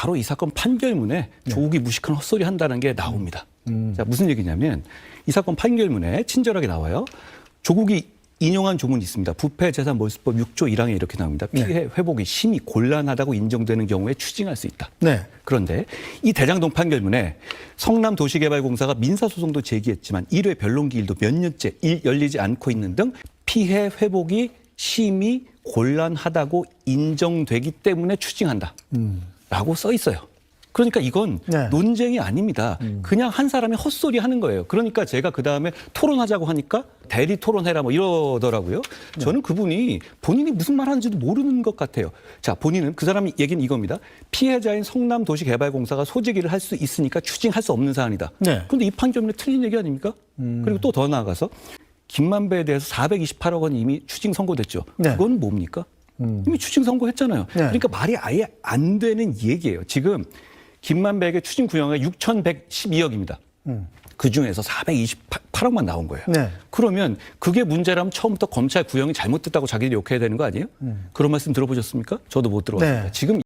바로 이 사건 판결문에 조국이 무식한 헛소리 한다는 게 나옵니다. 자, 무슨 얘기냐면 이 사건 판결문에 친절하게 나와요. 조국이 인용한 조문이 있습니다. 부패 재산 몰수법 6조 1항에 이렇게 나옵니다. 피해 회복이 심히 곤란하다고 인정되는 경우에 추징할 수 있다. 네. 그런데 이 대장동 판결문에 성남도시개발공사가 민사소송도 제기했지만 1회 변론기 일도 몇 년째 일 열리지 않고 있는 등 피해 회복이 심히 곤란하다고 인정되기 때문에 추징한다. 라고 써 있어요. 그러니까 이건 네. 논쟁이 아닙니다. 그냥 한 사람이 헛소리 하는 거예요. 그러니까 제가 그 다음에 토론하자고 하니까 대리 토론해라 뭐 이러더라고요. 저는 그분이 본인이 무슨 말 하는지도 모르는 것 같아요. 자, 본인은 그 사람이 얘기는 이겁니다. 피해자인 성남도시개발공사가 소지기를 할 수 있으니까 추징할 수 없는 사안이다. 네. 그런데 이 판결문에 틀린 얘기 아닙니까? 그리고 또 더 나아가서 김만배에 대해서 428억 원 이미 추징 선고됐죠. 네. 그건 뭡니까? 이미 추징 선고했잖아요. 그러니까 말이 아예 안 되는 얘기예요. 지금 김만배에게 추징 구형이 6,112억입니다. 그 중에서 428억만 나온 거예요. 네. 그러면 그게 문제라면 처음부터 검찰 구형이 잘못됐다고 자기들이 욕해야 되는 거 아니에요? 그런 말씀 들어보셨습니까? 저도 못 들어봤습니다. 네. 지금